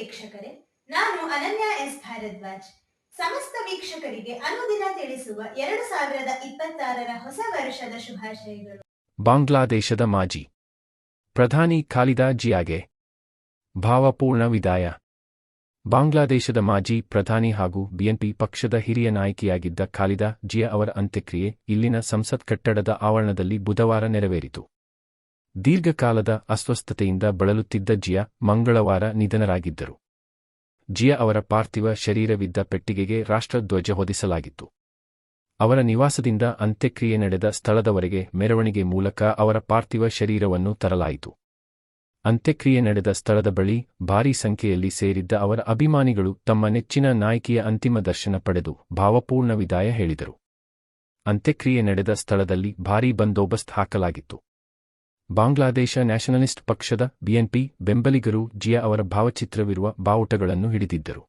ವೀಕ್ಷಕರೇ, ನಾನು ಅನನ್ಯ ಎಸ್ ಭಾರದ್ವಾಜ್. ಸಮಸ್ತ ವೀಕ್ಷಕರಿಗೆ ಅನುದಿನ ತಿಳಿಸುವ ಎರಡು ಸಾವಿರದ ಇಪ್ಪತ್ತಾರರ ಹೊಸ ವರ್ಷದ ಶುಭಾಶಯಗಳು. ಬಾಂಗ್ಲಾದೇಶದ ಮಾಜಿ ಪ್ರಧಾನಿ ಖಾಲಿದಾ ಜಿಯಾಗೆ ಭಾವಪೂರ್ಣ ವಿದಾಯ. ಬಾಂಗ್ಲಾದೇಶದ ಮಾಜಿ ಪ್ರಧಾನಿ ಹಾಗೂ ಬಿಎನ್ಪಿ ಪಕ್ಷದ ಹಿರಿಯ ನಾಯಕಿಯಾಗಿದ್ದ ಖಾಲಿದಾ ಜಿಯಾ ಅವರ ಅಂತ್ಯಕ್ರಿಯೆ ಇಲ್ಲಿನ ಸಂಸತ್ ಕಟ್ಟಡದ ಆವರಣದಲ್ಲಿ ಬುಧವಾರ ನೆರವೇರಿತು. ದೀರ್ಘಕಾಲದ ಅಸ್ವಸ್ಥತೆಯಿಂದ ಬಳಲುತ್ತಿದ್ದ ಜಿಯಾ ಮಂಗಳವಾರ ನಿಧನರಾಗಿದ್ದರು. ಜಿಯಾ ಅವರ ಪಾರ್ಥಿವ ಶರೀರವಿದ್ದ ಪೆಟ್ಟಿಗೆಗೆ ರಾಷ್ಟ್ರಧ್ವಜ ಹೊದಿಸಲಾಗಿತ್ತು. ಅವರ ನಿವಾಸದಿಂದ ಅಂತ್ಯಕ್ರಿಯೆ ನಡೆದ ಸ್ಥಳದವರೆಗೆ ಮೆರವಣಿಗೆ ಮೂಲಕ ಅವರ ಪಾರ್ಥಿವ ಶರೀರವನ್ನು ತರಲಾಯಿತು. ಅಂತ್ಯಕ್ರಿಯೆ ನಡೆದ ಸ್ಥಳದ ಬಳಿ ಭಾರೀ ಸಂಖ್ಯೆಯಲ್ಲಿ ಸೇರಿದ್ದ ಅವರ ಅಭಿಮಾನಿಗಳು ತಮ್ಮ ನೆಚ್ಚಿನ ನಾಯಕಿಯ ಅಂತಿಮ ದರ್ಶನ ಪಡೆದು ಭಾವಪೂರ್ಣ ವಿದಾಯ ಹೇಳಿದರು. ಅಂತ್ಯಕ್ರಿಯೆ ನಡೆದ ಸ್ಥಳದಲ್ಲಿ ಭಾರೀ ಬಂದೋಬಸ್ತ್ ಹಾಕಲಾಗಿತ್ತು. ಬಾಂಗ್ಲಾದೇಶ ನ್ಯಾಷನಲಿಸ್ಟ್ ಪಕ್ಷದ ಬಿಎನ್ಪಿ ಬೆಂಬಲಿಗರು ಜಿಯಾ ಅವರ ಭಾವಚಿತ್ರವಿರುವ ಬಾವುಟಗಳನ್ನು ಹಿಡಿದಿದ್ದರು.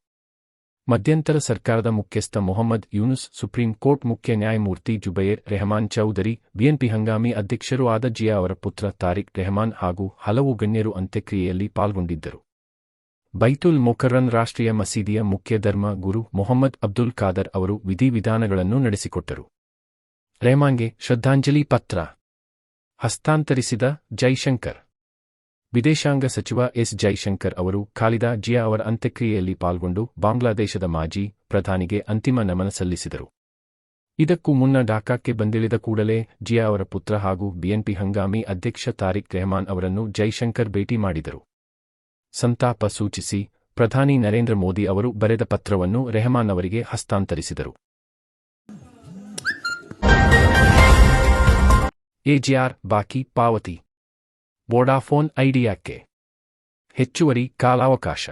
ಮಧ್ಯಂತರ ಸರ್ಕಾರದ ಮುಖ್ಯಸ್ಥ ಮೊಹಮ್ಮದ್ ಯೂನುಸ್, ಸುಪ್ರೀಂ ಕೋರ್ಟ್ ಮುಖ್ಯ ನ್ಯಾಯಮೂರ್ತಿ ಜುಬೈರ್ ರೆಹಮಾನ್ ಚೌಧರಿ ಬಿಎನ್ಪಿ ಹಂಗಾಮಿ ಅಧ್ಯಕ್ಷರೂ ಆದ ಜಿಯಾ ಅವರ ಪುತ್ರ ತಾರಿಕ್ ರೆಹಮಾನ್ ಹಾಗೂ ಹಲವು ಗಣ್ಯರು ಅಂತ್ಯಕ್ರಿಯೆಯಲ್ಲಿ ಪಾಲ್ಗೊಂಡಿದ್ದರು. ಬೈತುಲ್ ಮೊಕರ್ರನ್ ರಾಷ್ಟ್ರೀಯ ಮಸೀದಿಯ ಮುಖ್ಯ ಧರ್ಮ ಗುರು ಮೊಹಮ್ಮದ್ ಅಬ್ದುಲ್ ಖಾದರ್ ಅವರು ವಿಧಿವಿಧಾನಗಳನ್ನು ನಡೆಸಿಕೊಟ್ಟರು. ರೆಹಮಾನ್ಗೆ ಶ್ರದ್ಧಾಂಜಲಿ ಪತ್ರ. ಹಸ್ತಾಂತರಿಸಿದ ಜೈಶಂಕರ್. ವಿದೇಶಾಂಗ ಸಚಿವ ಎಸ್ ಜೈಶಂಕರ್ ಅವರು ಖಾಲಿದಾ ಜಿಯಾ ಅವರ ಅಂತ್ಯಕ್ರಿಯೆಯಲ್ಲಿ ಪಾಲ್ಗೊಂಡು ಬಾಂಗ್ಲಾದೇಶದ ಮಾಜಿ ಪ್ರಧಾನಿಗೆ ಅಂತಿಮ ನಮನ ಸಲ್ಲಿಸಿದರು. ಇದಕ್ಕೂ ಮುನ್ನ ಢಾಕಾಕ್ಕೆ ಬಂದಿಳಿದ ಕೂಡಲೇ ಜಿಯಾ ಅವರ ಪುತ್ರ ಹಾಗೂ ಬಿಎನ್ಪಿ ಹಂಗಾಮಿ ಅಧ್ಯಕ್ಷ ತಾರಿಕ್ ರೆಹಮಾನ್ ಅವರನ್ನು ಜೈಶಂಕರ್ ಭೇಟಿ ಮಾಡಿದರು. ಸಂತಾಪ ಸೂಚಿಸಿ, ಪ್ರಧಾನಿ ನರೇಂದ್ರ ಮೋದಿ ಅವರು ಬರೆದ ಪತ್ರವನ್ನು ರೆಹಮಾನ್ ಅವರಿಗೆ ಹಸ್ತಾಂತರಿಸಿದರು. ಎಜಿಆರ್ ಬಾಕಿ ಪಾವತಿ. ವೋಡಾಫೋನ್ ಐಡಿಯಾಕ್ಕೆ ಹೆಚ್ಚುವರಿ ಕಾಲಾವಕಾಶ.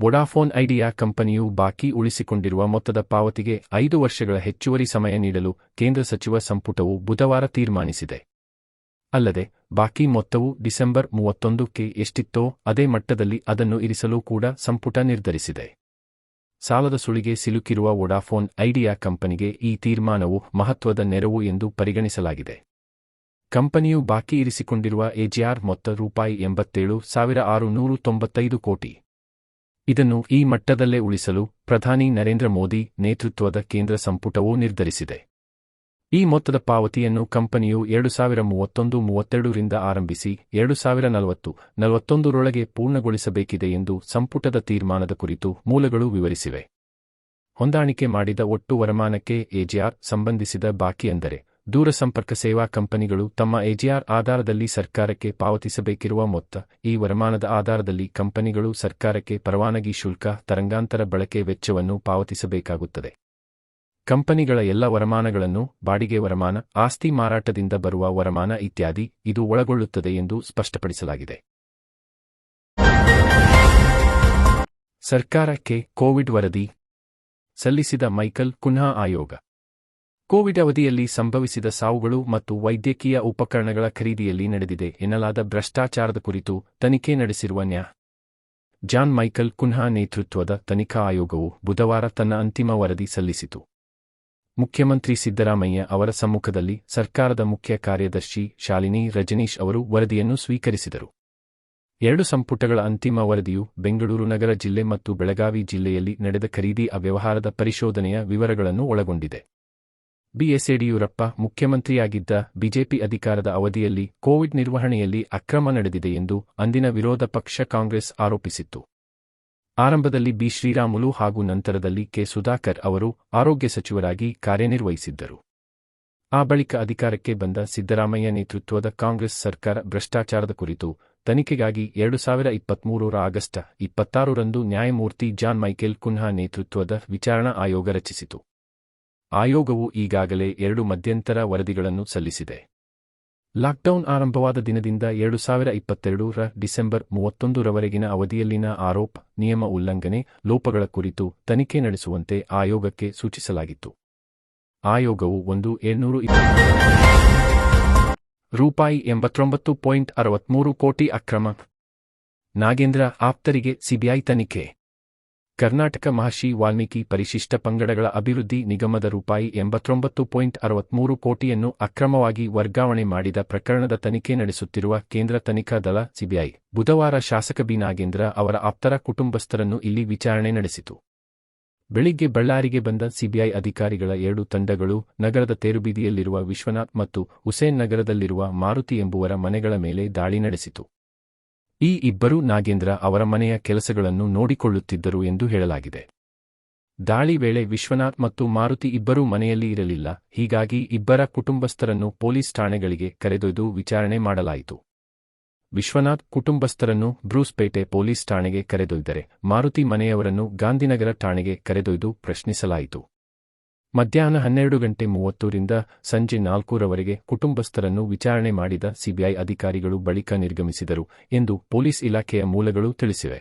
ವೋಡಾಫೋನ್ ಐಡಿಯಾ ಕಂಪನಿಯು ಬಾಕಿ ಉಳಿಸಿಕೊಂಡಿರುವ ಮೊತ್ತದ ಪಾವತಿಗೆ ಐದು ವರ್ಷಗಳ ಹೆಚ್ಚುವರಿ ಸಮಯ ನೀಡಲು ಕೇಂದ್ರ ಸಚಿವ ಸಂಪುಟವು ಬುಧವಾರ ತೀರ್ಮಾನಿಸಿದೆ. ಅಲ್ಲದೆ, ಬಾಕಿ ಮೊತ್ತವು ಡಿಸೆಂಬರ್ ಮೂವತ್ತೊಂದಕ್ಕೆ ಎಷ್ಟಿತ್ತೋ ಅದೇ ಮಟ್ಟದಲ್ಲಿ ಅದನ್ನು ಇರಿಸಲು ಕೂಡ ಸಂಪುಟ ನಿರ್ಧರಿಸಿದೆ. ಸಾಲದ ಸುಳಿಗೆ ಸಿಲುಕಿರುವ ವೊಡಾಫೋನ್ ಐಡಿಯಾ ಕಂಪನಿಗೆ ಈ ತೀರ್ಮಾನವು ಮಹತ್ವದ ನೆರವು ಎಂದು ಪರಿಗಣಿಸಲಾಗಿದೆ. ಕಂಪನಿಯು ಬಾಕಿ ಇರಿಸಿಕೊಂಡಿರುವ ಎಜಿಆರ್ ಮೊತ್ತ ರೂಪಾಯಿ ಎಂಬತ್ತೇಳು ಸಾವಿರ ಆರುನೂರು ತೊಂಬತ್ತೈದು ಕೋಟಿ. ಇದನ್ನು ಈ ಮಟ್ಟದಲ್ಲೇ ಉಳಿಸಲು ಪ್ರಧಾನಿ ನರೇಂದ್ರ ಮೋದಿ ನೇತೃತ್ವದ ಕೇಂದ್ರ ಸಂಪುಟವು ನಿರ್ಧರಿಸಿದೆ. ಈ ಮೊತ್ತದ ಪಾವತಿಯನ್ನು ಕಂಪನಿಯು ಎರಡು ಸಾವಿರ ಮೂವತ್ತೊಂದು ಮೂವತ್ತೆರಡರಿಂದ ಆರಂಭಿಸಿ ಎರಡು ಸಾವಿರ ನಲವತ್ತು ನಲವತ್ತೊಂದರೊಳಗೆ ಪೂರ್ಣಗೊಳಿಸಬೇಕಿದೆ ಎಂದು ಸಂಪುಟದ ತೀರ್ಮಾನದ ಕುರಿತು ಮೂಲಗಳು ವಿವರಿಸಿವೆ. ಹೊಂದಾಣಿಕೆ ಮಾಡಿದ ಒಟ್ಟು ವರಮಾನಕ್ಕೆ ಎಜಿಆರ್ ಸಂಬಂಧಿಸಿದ ಬಾಕಿ ಅಂದರೆ ದೂರಸಂಪರ್ಕ ಸೇವಾ ಕಂಪನಿಗಳು ತಮ್ಮ ಎಜಿಆರ್ ಆಧಾರದಲ್ಲಿ ಸರ್ಕಾರಕ್ಕೆ ಪಾವತಿಸಬೇಕಿರುವ ಮೊತ್ತ, ಈ ವರಮಾನದ ಆಧಾರದಲ್ಲಿ ಕಂಪನಿಗಳು ಸರ್ಕಾರಕ್ಕೆ ಪರವಾನಗಿ ಶುಲ್ಕ, ತರಂಗಾಂತರ ಬಳಕೆ ವೆಚ್ಚವನ್ನು ಪಾವತಿಸಬೇಕಾಗುತ್ತದೆ. ಕಂಪನಿಗಳ ಎಲ್ಲ ವರಮಾನಗಳನ್ನು, ಬಾಡಿಗೆ ವರಮಾನ, ಆಸ್ತಿ ಮಾರಾಟದಿಂದ ಬರುವ ವರಮಾನ ಇತ್ಯಾದಿ ಇದು ಒಳಗೊಳ್ಳುತ್ತದೆ ಎಂದು ಸ್ಪಷ್ಟಪಡಿಸಲಾಗಿದೆ. ಸರ್ಕಾರಕ್ಕೆ ಕೋವಿಡ್ ವರದಿ ಸಲ್ಲಿಸಿದ ಮೈಕಲ್ ಕುನ್ಹಾ ಆಯೋಗ ಕೋವಿಡ್ ಅವಧಿಯಲ್ಲಿ ಸಂಭವಿಸಿದ ಸಾವುಗಳು ಮತ್ತು ವೈದ್ಯಕೀಯ ಉಪಕರಣಗಳ ಖರೀದಿಯಲ್ಲಿ ನಡೆದಿದೆ ಎನ್ನಲಾದ ಭ್ರಷ್ಟಾಚಾರದ ಕುರಿತು ತನಿಖೆ ನಡೆಸಿರುವ ನ್ಯಾ. ಜಾನ್ ಮೈಕಲ್ ಕುನ್ಹಾ ನೇತೃತ್ವದ ತನಿಖಾ ಆಯೋಗವು ಬುಧವಾರ ತನ್ನ ಅಂತಿಮ ವರದಿ ಸಲ್ಲಿಸಿತು. ಮುಖ್ಯಮಂತ್ರಿ ಸಿದ್ದರಾಮಯ್ಯ ಅವರ ಸಮ್ಮುಖದಲ್ಲಿ ಸರ್ಕಾರದ ಮುಖ್ಯ ಕಾರ್ಯದರ್ಶಿ ಶಾಲಿನಿ ರಜನೀಶ್ ಅವರು ವರದಿಯನ್ನು ಸ್ವೀಕರಿಸಿದರು. ಎರಡು ಸಂಪುಟಗಳ ಅಂತಿಮ ವರದಿಯು ಬೆಂಗಳೂರು ನಗರ ಜಿಲ್ಲೆ ಮತ್ತು ಬೆಳಗಾವಿ ಜಿಲ್ಲೆಯಲ್ಲಿ ನಡೆದ ಖರೀದಿ ಅವ್ಯವಹಾರದ ಪರಿಶೋಧನೆಯ ವಿವರಗಳನ್ನು ಒಳಗೊಂಡಿದೆ. ಬಿಎಸ್ ಯಡಿಯೂರಪ್ಪ ಮುಖ್ಯಮಂತ್ರಿಯಾಗಿದ್ದ ಬಿಜೆಪಿ ಅಧಿಕಾರದ ಅವಧಿಯಲ್ಲಿ ಕೋವಿಡ್ ನಿರ್ವಹಣೆಯಲ್ಲಿ ಅಕ್ರಮ ನಡೆದಿದೆ ಎಂದು ಅಂದಿನ ವಿರೋಧ ಪಕ್ಷ ಕಾಂಗ್ರೆಸ್ ಆರೋಪಿಸಿತ್ತು. ಆರಂಭದಲ್ಲಿ ಬಿ ಶ್ರೀರಾಮುಲು ಹಾಗೂ ನಂತರದಲ್ಲಿ ಕೆ ಸುಧಾಕರ್ ಅವರು ಆರೋಗ್ಯ ಸಚಿವರಾಗಿ ಕಾರ್ಯನಿರ್ವಹಿಸಿದ್ದರು. ಆ ಬಳಿಕ ಅಧಿಕಾರಕ್ಕೆ ಬಂದ ಸಿದ್ದರಾಮಯ್ಯ ನೇತೃತ್ವದ ಕಾಂಗ್ರೆಸ್ ಸರ್ಕಾರ ಭ್ರಷ್ಟಾಚಾರದ ಕುರಿತು ತನಿಖೆಗಾಗಿ ಎರಡು ಸಾವಿರ ಇಪ್ಪತ್ಮೂರರ ಆಗಸ್ಟ್ ಇಪ್ಪತ್ತಾರರಂದು ನ್ಯಾಯಮೂರ್ತಿ ಜಾನ್ ಮೈಕೆಲ್ ಕುನ್ಹಾ ನೇತೃತ್ವದ ವಿಚಾರಣಾ ಆಯೋಗ ರಚಿಸಿತು. ಆಯೋಗವು ಈಗಾಗಲೇ ಎರಡು ಮಧ್ಯಂತರ ವರದಿಗಳನ್ನು ಸಲ್ಲಿಸಿದೆ. ಲಾಕ್ಡೌನ್ ಆರಂಭವಾದ ದಿನದಿಂದ ಎರಡು ಸಾವಿರ ಇಪ್ಪತ್ತೆರಡರ ಡಿಸೆಂಬರ್ ಮೂವತ್ತೊಂದರವರೆಗಿನ ಅವಧಿಯಲ್ಲಿನ ಆರೋಪ, ನಿಯಮ ಉಲ್ಲಂಘನೆ, ಲೋಪಗಳ ಕುರಿತು ತನಿಖೆ ನಡೆಸುವಂತೆ ಆಯೋಗಕ್ಕೆ ಸೂಚಿಸಲಾಗಿತ್ತು. ಆಯೋಗವು ಒಂದು ಏಳ್ನೂರು ರೂಪಾಯಿ ಎಂಬತ್ತೊಂಬತ್ತು ಪಾಯಿಂಟ್ ಅರವತ್ಮೂರು ಕೋಟಿ ಅಕ್ರಮ. ನಾಗೇಂದ್ರ ಆಪ್ತರಿಗೆ ಸಿಬಿಐ ತನಿಖೆ. ಕರ್ನಾಟಕ ಮಹರ್ಷಿ ವಾಲ್ಮೀಕಿ ಪರಿಶಿಷ್ಟ ಪಂಗಡಗಳ ಅಭಿವೃದ್ಧಿ ನಿಗಮದ ರೂಪಾಯಿ ಎಂಬತ್ತೊಂಬತ್ತು ಪಾಯಿಂಟ್ ಅರವತ್ಮೂರು ಕೋಟಿಯನ್ನು ಅಕ್ರಮವಾಗಿ ವರ್ಗಾವಣೆ ಮಾಡಿದ ಪ್ರಕರಣದ ತನಿಖೆ ನಡೆಸುತ್ತಿರುವ ಕೇಂದ್ರ ತನಿಖಾ ದಳ ಸಿಬಿಐ. ಬುಧವಾರ ಶಾಸಕ ಬಿ. ನಾಗೇಂದ್ರ ಅವರ ಆಪ್ತರ ಕುಟುಂಬಸ್ಥರನ್ನು ಇಲ್ಲಿ ವಿಚಾರಣೆ ನಡೆಸಿತು. ಬೆಳಿಗ್ಗೆ ಬಳ್ಳಾರಿಗೆ ಬಂದ ಸಿಬಿಐ ಅಧಿಕಾರಿಗಳ ಎರಡು ತಂಡಗಳು ನಗರದ ತೇರುಬೀದಿಯಲ್ಲಿರುವ ವಿಶ್ವನಾಥ್ ಮತ್ತು ಹುಸೇನ್ ನಗರದಲ್ಲಿರುವ ಮಾರುತಿ ಎಂಬುವರ ಮನೆಗಳ ಮೇಲೆ ದಾಳಿ ನಡೆಸಿತು. ಈ ಇಬ್ಬರು ನಾಗೇಂದ್ರ ಅವರ ಮನೆಯ ಕೆಲಸಗಳನ್ನು ನೋಡಿಕೊಳ್ಳುತ್ತಿದ್ದರು ಎಂದು ಹೇಳಲಾಗಿದೆ. ದಾಳಿ ವೇಳೆ ವಿಶ್ವನಾಥ್ ಮತ್ತು ಮಾರುತಿ ಇಬ್ಬರೂ ಮನೆಯಲ್ಲಿ ಇರಲಿಲ್ಲ, ಹೀಗಾಗಿ ಇಬ್ಬರ ಕುಟುಂಬಸ್ಥರನ್ನು ಪೊಲೀಸ್ ಠಾಣೆಗಳಿಗೆ ಕರೆದೊಯ್ದು ವಿಚಾರಣೆ ಮಾಡಲಾಯಿತು. ವಿಶ್ವನಾಥ್ ಕುಟುಂಬಸ್ಥರನ್ನು ಬ್ರೂಸ್ಪೇಟೆ ಪೊಲೀಸ್ ಠಾಣೆಗೆ ಕರೆದೊಯ್ದರೆ ಮಾರುತಿ ಮನೆಯವರನ್ನು ಗಾಂಧಿನಗರ ಠಾಣೆಗೆ ಕರೆದೊಯ್ದು ಪ್ರಶ್ನಿಸಲಾಯಿತು. ಮಧ್ಯಾಹ್ನ ಹನ್ನೆರಡು ಗಂಟೆ ಮೂವತ್ತರಿಂದ ಸಂಜೆ ನಾಲ್ಕೂರವರೆಗೆ ಕುಟುಂಬಸ್ಥರನ್ನು ವಿಚಾರಣೆ ಮಾಡಿದ ಸಿಬಿಐ ಅಧಿಕಾರಿಗಳು ಬಳಿಕ ನಿರ್ಗಮಿಸಿದರು ಎಂದು ಪೊಲೀಸ್ ಇಲಾಖೆಯ ಮೂಲಗಳು ತಿಳಿಸಿವೆ.